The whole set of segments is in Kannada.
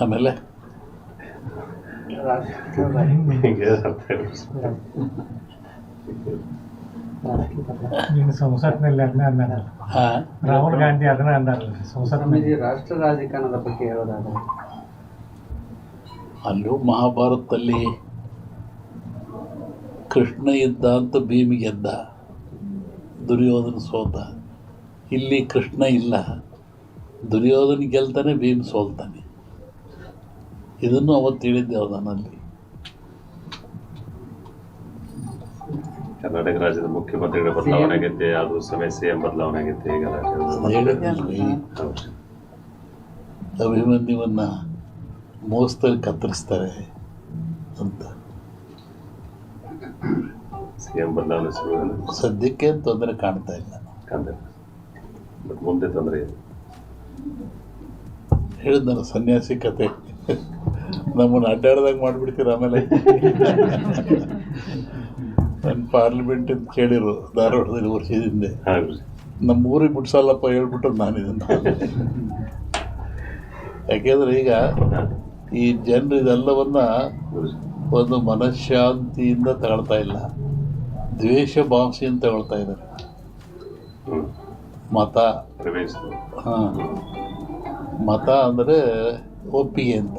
ಆಮೇಲೆ? ಸಂಸತ್ನಲ್ಲಿ ಅದನ್ನ ಅಂದಾರ ಆ, ರಾಹುಲ್ ಗಾಂಧಿ ಅದನ್ನ ಅಂದಾರಲ್ಲ ಸಂಸತ್ನಲ್ಲಿ ರಾಷ್ಟ್ರ ರಾಜಕಾರಣದ ಬಗ್ಗೆ ಹೇಳೋದಾದ್ರೆ? ಅಲ್ಲೂ ಮಹಾಭಾರತದಲ್ಲಿ ಕೃಷ್ಣ ಇದ್ದ ಅಂತ ಭೀಮಿ ಗೆದ್ದ. ದುರ್ಯೋಧನ ಸೋತ. ಇಲ್ಲಿ ಕೃಷ್ಣ ಇಲ್ಲ. ದುರ್ಯೋಧನ ಗೆಲ್ತಾನೆ ಭೀಮ್ ಸೋಲ್ತಾನೆ. ಇದನ್ನು ಅವತ್ತು ಹೇಳಿದ್ದೆ ನನ್ನಲ್ಲಿ. ಕರ್ನಾಟಕ ರಾಜ್ಯದ ಮುಖ್ಯಮಂತ್ರಿಗಳ ಬದಲಾವಣೆ ಆಗೈತೆ ಅದು ಸಮಯ ಸಿಎಂ ಬದಲಾವಣೆ ಆಗೈತೆ ಈಗ ಅಭಿಮನ್ಯವನ್ನ ಮೋಸದಲ್ಲಿ ಕತ್ತರಿಸ್ತಾರೆ ಅಂತ. ಸಿಎಂ ಬದಲಾವಣೆ ಶುರು. ಸದ್ಯಕ್ಕೆ ತೊಂದರೆ ಕಾಣ್ತಾ ಇಲ್ಲ. ಮುಂದೆ ತೊಂದರೆ ಇದೆ. ಹೇಳಿದ್ನಲ್ಲ ಸನ್ಯಾಸಿ ಕತೆ. ನಮ್ಮನ್ನು ಅಡ್ಡಾಡ್ದಂಗೆ ಮಾಡಿಬಿಡ್ತೀರ ಆಮೇಲೆ? ನನ್ನ ಪಾರ್ಲಿಮೆಂಟ್ ಅಂತ ಕೇಳಿರು ಧಾರವಾಡದಲ್ಲಿ ವರ್ಷದಿಂದ ನಮ್ಮ ಊರಿಗೆ ಬಿಡ್ಸಲ್ಲಪ್ಪ ಹೇಳ್ಬಿಟ್ಟು ನಾನು ಇದನ್ನು ಯಾಕೆಂದ್ರೆ ಈಗ ಈ ಜನರು ಇದೆಲ್ಲವನ್ನ ಒಂದು ಮನಃಶಾಂತಿಯಿಂದ ತಗೊಳ್ತಾ ಇಲ್ಲ. ದ್ವೇಷ ಭಾವಿಸಿಯಿಂದ ತಗೊಳ್ತಾ ಇದ್ದಾರೆ. ಮತ. ಹಾಂ. ಮತ ಅಂದರೆ ಒಪ್ಪಿಗೆ ಅಂತ.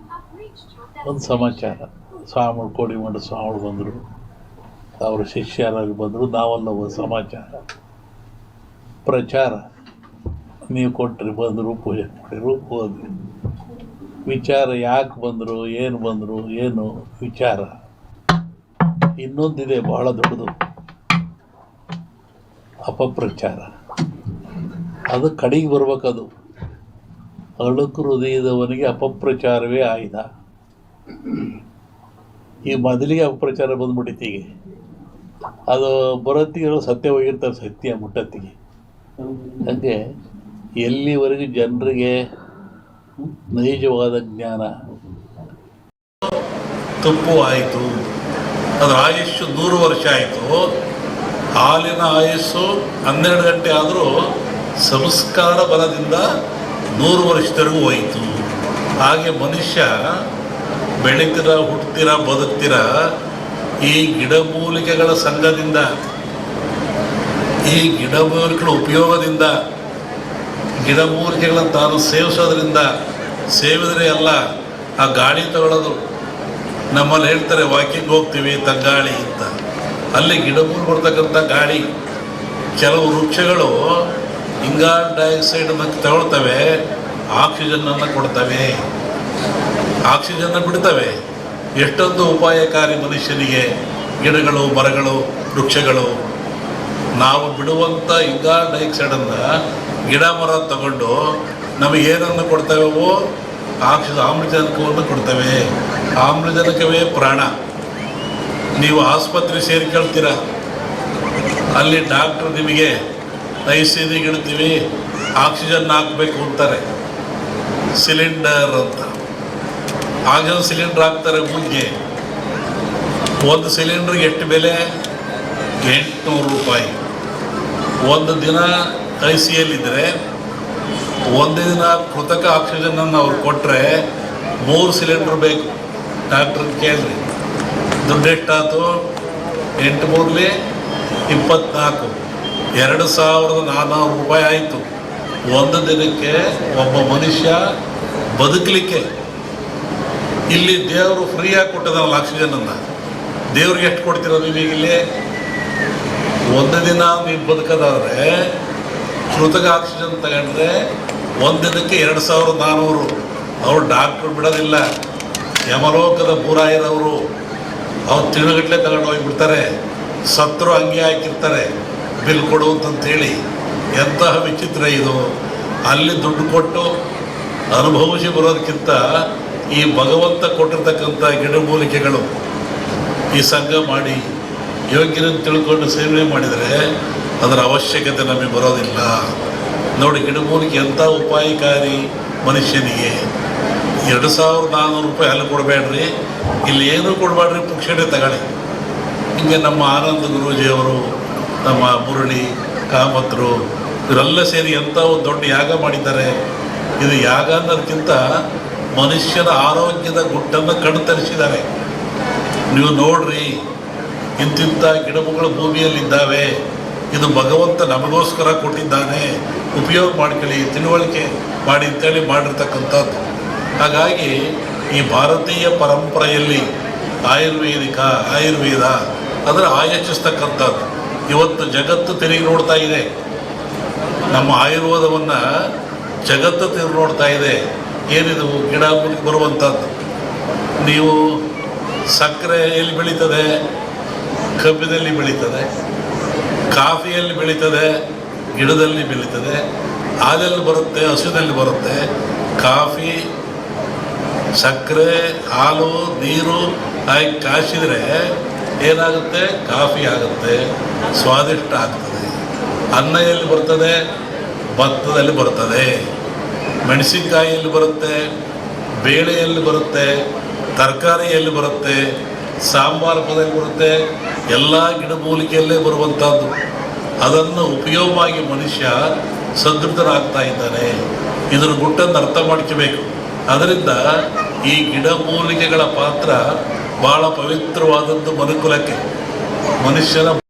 ಒಂದು ಸಮಾಚಾರ. ಸ್ವಾಮಿಗಳು ಕೋಡಿಮಂಡ ಸ್ವಾಮಿಗಳು ಬಂದರು. ಅವರ ಶಿಷ್ಯರಾಗಿ ಬಂದರು. ನಾವೆಲ್ಲ ಒಂದು ಸಮಾಚಾರ. ಪ್ರಚಾರ. ನೀವು ಕೊಟ್ಟರೆ ಬಂದರು, ಪೂಜೆ ಮಾಡಿರು ಹೋದ್ರಿ ವಿಚಾರ ಯಾಕೆ ಬಂದರು, ಏನು ಬಂದರು, ಏನು ವಿಚಾರ? ಇನ್ನೊಂದಿದೆ ಬಹಳ ದೊಡ್ಡದು. ಅಪಪ್ರಚಾರ. ಅದು ಕಡೆಗೆ ಬರ್ಬೇಕದು. ಅಳುಕು ಹೃದಯದವನಿಗೆ ಅಪಪ್ರಚಾರವೇ ಆಯುಧ ಈ ಮೊದಲಿಗೆ ಅಪಪ್ರಚಾರ ಬಂದ್ಬಿಟ್ಟಿತ್ತು ಈಗ ಅದು ಬರೋತ್ತಿಗೆ ಸತ್ಯ ಹೋಗಿರ್ತಾರೆ ಸತ್ಯ ಮುಟ್ಟತ್ತಿಗೆ. ಹಾಗೆ ಎಲ್ಲಿವರೆಗೂ ಜನರಿಗೆ ನೈಜವಾದ ಜ್ಞಾನ? ತಪ್ಪು ಆಯಿತು. ಅದರ ಆಯುಷ್ಯು ನೂರು ವರ್ಷ ಆಯಿತು. ಹಾಲಿನ ಆಯುಸ್ಸು ಹನ್ನೆರಡು ಗಂಟೆ ಆದರೂ ಸಂಸ್ಕಾರ ಬಲದಿಂದ ನೂರು ವರ್ಷದವರೆಗೂ ಹೋಯಿತು. ಹಾಗೆ ಮನುಷ್ಯ ಬೆಳೀತೀರ ಹುಟ್ತಿರ ಬದುಕ್ತೀರ ಈ ಗಿಡಮೂಲಿಕೆಗಳ ಸಂಘದಿಂದ, ಈ ಗಿಡಮೂಲಿಕೆಗಳ ಉಪಯೋಗದಿಂದ ಗಿಡಮೂಲಿಕೆಗಳನ್ನು ತಾನು ಸೇವಿಸೋದ್ರಿಂದ ಸೇವಿದ್ರೆ ಎಲ್ಲ ಆ ಗಾಳಿ ತಗೊಳ್ಳೋದು ನಮ್ಮಲ್ಲಿ ಹೇಳ್ತಾರೆ ವಾಕಿಂಗ್ ಹೋಗ್ತೀವಿ ತಗ್ಗಾಳಿ ಅಂತ. ಅಲ್ಲಿ ಗಿಡಮೂಲು ಕೊಡ್ತಕ್ಕಂಥ ಗಾಳಿ, ಕೆಲವು ವೃಕ್ಷಗಳು ಇಂಗಾಲ್ ಮತ್ತು ತಗೊಳ್ತವೆ ಆಕ್ಸಿಜನ್ನನ್ನು ಕೊಡ್ತವೆ. ಆಕ್ಸಿಜನ್ನ ಬಿಡ್ತವೆ. ಎಷ್ಟೊಂದು ಉಪಾಯಕಾರಿ ಮನುಷ್ಯನಿಗೆ ಗಿಡಗಳು, ಮರಗಳು, ವೃಕ್ಷಗಳು. ನಾವು ಬಿಡುವಂಥ ಇಂಗಾಲ ಡೈಆಕ್ಸೈಡನ್ನು ಗಿಡ, ಮರ ತಗೊಂಡು ನಮಗೆ ಏನನ್ನು ಕೊಡ್ತವೆವೋ ಆಕ್ಸಿಜ, ಆಮ್ಲಜನಕವನ್ನು ಕೊಡ್ತವೆ. ಆಮ್ಲಜನಕವೇ ಪ್ರಾಣ. ನೀವು ಆಸ್ಪತ್ರೆ ಸೇರಿಕೊಳ್ತೀರ? ಅಲ್ಲಿ ಡಾಕ್ಟ್ರು ನಿಮಗೆ ಐ ಸಿ ಇಡ್ತೀವಿ ಆಕ್ಸಿಜನ್ ಹಾಕಬೇಕು ಅಂತಾರೆ. ಸಿಲಿಂಡರ್ ಅಂತ. ಆಕ್ಸಿಜನ್ ಸಿಲಿಂಡರ್ ಹಾಕ್ತಾರೆ ಮುಂದೆ ಒಂದು ಸಿಲಿಂಡ್ರಿಗೆ ಎಷ್ಟು ಬೆಲೆ? ಎಂಟುನೂರು ರೂಪಾಯಿ. ಒಂದು ದಿನ ಐ ಸಿ ಎಲ್ಲಿದ್ದರೆ ಒಂದು ದಿನ ಕೃತಕ ಆಕ್ಸಿಜನನ್ನು ಅವ್ರು ಕೊಟ್ಟರೆ ಮೂರು ಸಿಲಿಂಡ್ರ್ ಬೇಕು. ಡಾಕ್ಟ್ರ್ ಕೇಳ್ರಿ. ದುಡ್ಡು ಎಷ್ಟಾಯ್ತು ಎಂಟು ಮೂರಲಿ ಇಪ್ಪತ್ನಾಲ್ಕು. ಎರಡು ಸಾವಿರದ ನಾನ್ನೂರು ರೂಪಾಯಿ ಆಯಿತು. ಒಂದು ದಿನಕ್ಕೆ ಒಬ್ಬ ಮನುಷ್ಯ ಬದುಕಲಿಕ್ಕೆ. ಇಲ್ಲಿ ದೇವರು ಫ್ರೀಯಾಗಿ ಕೊಟ್ಟಿದ್ದಾನಲ್ಲ ಆಕ್ಸಿಜನ್ ಅನ್ನ? ದೇವ್ರಿಗೆ ಎಷ್ಟು ಕೊಡ್ತೀರ ನೀವು ಈಗ ಇಲ್ಲಿ? ಒಂದು ದಿನ ನೀವು ಬದುಕೋದಾದ್ರೆ ಕೃತಕ ಆಕ್ಸಿಜನ್ ತಗೊಂಡ್ರೆ ಒಂದು ದಿನಕ್ಕೆ ಎರಡು ಸಾವಿರದ ನಾನ್ನೂರು ಅವ್ರು ಡಾಕ್ಟ್ರು ಬಿಡೋದಿಲ್ಲ. ಯಮಲೋಕದ ಬೂರಾಯಿರವರು ಅವ್ರು ತಿಳುಗಟ್ಲೆ ತಗೊಂಡು ಹೋಗಿಬಿಡ್ತಾರೆ. ಸತ್ರು ಹಂಗೆ ಹಾಕಿರ್ತಾರೆ. ಬಿಲ್ ಕೊಡು ಅಂತಂತೇಳಿ. ಎಂತಹ ವಿಚಿತ್ರ ಇದು. ಅಲ್ಲಿ ದುಡ್ಡು ಕೊಟ್ಟು ಅನುಭವಿಸಿ ಬರೋದಕ್ಕಿಂತ ಈ ಭಗವಂತ ಕೊಟ್ಟಿರ್ತಕ್ಕಂಥ ಗಿಡಮೂಲಿಕೆಗಳು ಈ ಸಂಘ ಮಾಡಿ ಯೋಗ್ಯರನ್ನು ತಿಳ್ಕೊಂಡು ಸೇವನೆ ಮಾಡಿದರೆ ಅದರ ಅವಶ್ಯಕತೆ ನಮಗೆ ಬರೋದಿಲ್ಲ. ನೋಡಿ ಗಿಡಮೂಲಿಕೆ ಎಂಥ ಉಪಾಯಕಾರಿ ಮನುಷ್ಯನಿಗೆ. ಎರಡು ಸಾವಿರದ ನಾನ್ನೂರು ರೂಪಾಯಿ ಅಲ್ಲಿ ಕೊಡಬೇಡ್ರಿ. ಇಲ್ಲಿ ಏನೂ ಕೊಡಬೇಡ್ರಿ ಪುಕ್ಷಣೆ ತಗೊಳ್ಳಿ. ಹಿಂಗೆ ನಮ್ಮ ಆನಂದ ಗುರೂಜಿಯವರು, ನಮ್ಮ ಮುರಳಿ, ಕಾಮತ್ರು, ಇವರೆಲ್ಲ ಸೇರಿ ಎಂಥ ಒಂದು ದೊಡ್ಡ ಯಾಗ ಮಾಡಿದ್ದಾರೆ. ಇದು ಯಾಗ ಅನ್ನೋದಕ್ಕಿಂತ ಮನುಷ್ಯನ ಆರೋಗ್ಯದ ಗುಟ್ಟನ್ನು ಕಣ್ತರಿಸಿದ್ದಾರೆ. ನೀವು ನೋಡ್ರಿ, ಇಂತಿಂಥ ಭೂಮಿಯಲ್ಲಿ ಭೂಮಿಯಲ್ಲಿದ್ದಾವೆ. ಇದು ಭಗವಂತ ನಮಗೋಸ್ಕರ ಕೊಟ್ಟಿದ್ದಾನೆ. ಉಪಯೋಗ ಮಾಡ್ಕೊಳ್ಳಿ, ತಿಳುವಳಿಕೆ ಮಾಡಿ ಅಂತೇಳಿ ಮಾಡಿರ್ತಕ್ಕಂಥದ್ದು. ಹಾಗಾಗಿ ಈ ಭಾರತೀಯ ಪರಂಪರೆಯಲ್ಲಿ ಆಯುರ್ವೇದಿಕ, ಆಯುರ್ವೇದ, ಅದರ ಆಯೋಚಿಸ್ತಕ್ಕಂಥದ್ದು ಇವತ್ತು ಜಗತ್ತು ತಿರುಗಿ ನೋಡ್ತಾ ಇದೆ. ನಮ್ಮ ಆಯುರ್ವೇದವನ್ನು ಜಗತ್ತು ತಿರುಗಿ ನೋಡ್ತಾ ಇದೆ. ಏನಿದು ಗಿಡ ಬರುವಂಥದ್ದು ನೀವು ಸಕ್ಕರೆ ಎಲ್ಲಿ ಬೆಳೀತದೆ? ಕಬ್ಬಿನಲ್ಲಿ ಬೆಳೀತದೆ. ಕಾಫಿಯಲ್ಲಿ ಬೆಳೀತದೆ. ಗಿಡದಲ್ಲಿ ಬೆಳೀತದೆ. ಹಾಲಲ್ಲಿ ಬರುತ್ತೆ, ಹಸುವಿನಲ್ಲಿ ಬರುತ್ತೆ. ಕಾಫಿ, ಸಕ್ಕರೆ, ಹಾಲು, ನೀರು, ಹಾಗೆ ಕಾಯಿಸಿದರೆ ಏನಾಗುತ್ತೆ? ಕಾಫಿ ಆಗುತ್ತೆ. ಸ್ವಾದಿಷ್ಟ ಆಗ್ತದೆ. ಅನ್ನ ಎಲ್ಲಿ ಬರ್ತದೆ? ಭತ್ತದಲ್ಲಿ ಬರ್ತದೆ. ಮೆಣಸಿನಕಾಯಿಯಲ್ಲಿ ಬರುತ್ತೆ, ಬೇಳೆಯಲ್ಲಿ ಬರುತ್ತೆ, ತರಕಾರಿಯಲ್ಲಿ ಬರುತ್ತೆ, ಸಾಂಬಾರು ಪದಲ್ಲಿ ಬರುತ್ತೆ, ಎಲ್ಲ ಗಿಡಮೂಲಿಕೆಯಲ್ಲೇ ಬರುವಂಥದ್ದು ಅದನ್ನು ಉಪಯೋಗವಾಗಿ ಮನುಷ್ಯ ಸದೃಢನಾಗ್ತಾ ಇದ್ದಾನೆ. ಇದರ ಗುಟ್ಟನ್ನು ಅರ್ಥ ಮಾಡ್ಕೋಬೇಕು. ಅದರಿಂದ ಈ ಗಿಡಮೂಲಿಕೆಗಳ ಪಾತ್ರ ಬಹಳ ಪವಿತ್ರವಾದದ್ದು ಮನುಕುಲಕ್ಕೆ. ಮನುಷ್ಯನ